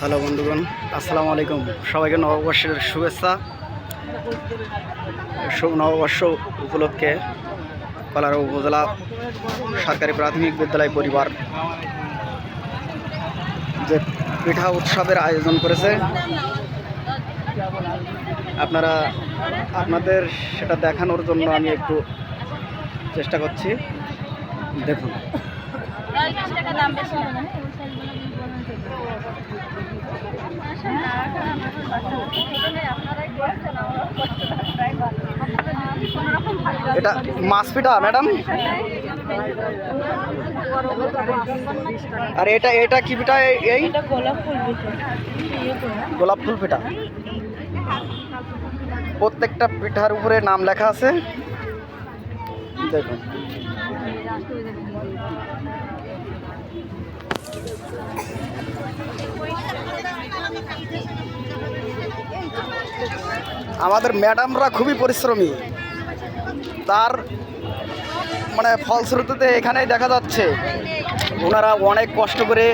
Hello বন্ধুগণ, আসসালামু আলাইকুম। সবাইকে নববর্ষের শুভেচ্ছা। শুভ নববর্ষ উপলক্ষে কলার উপজেলা সরকারি প্রাথমিক বিদ্যালয় পরিবার যে পিঠা উৎসবের আয়োজন করেছে। আপনারা, আপনাদের সেটা দেখানোর জন্য আমি একটু চেষ্টা করছি। দেখুন। টাকা এটা মাছ পিঠা, ম্যাডাম? আর এটা এটা কি পিঠা এই- গোলাপ ফুল পিঠা। প্রত্যেকটা পিঠার উপরে নাম লেখা আছে। দেখুন। আমাদের ম্যাডামরা খুবই পরিশ্রমী। তার মানে ফলশ্রুতিতে এখানেই দেখা যাচ্ছে, ওনারা অনেক কষ্ট করে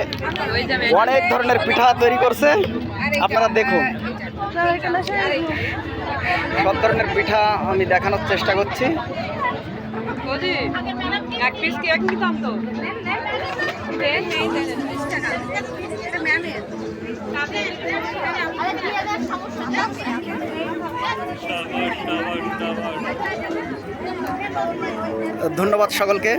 অনেক ধরনের পিঠা তৈরি করছে। আপনারা দেখুন। সব ধরনের পিঠা আমি দেখানোর চেষ্টা করছি। ধন্যবাদ। সকলকে।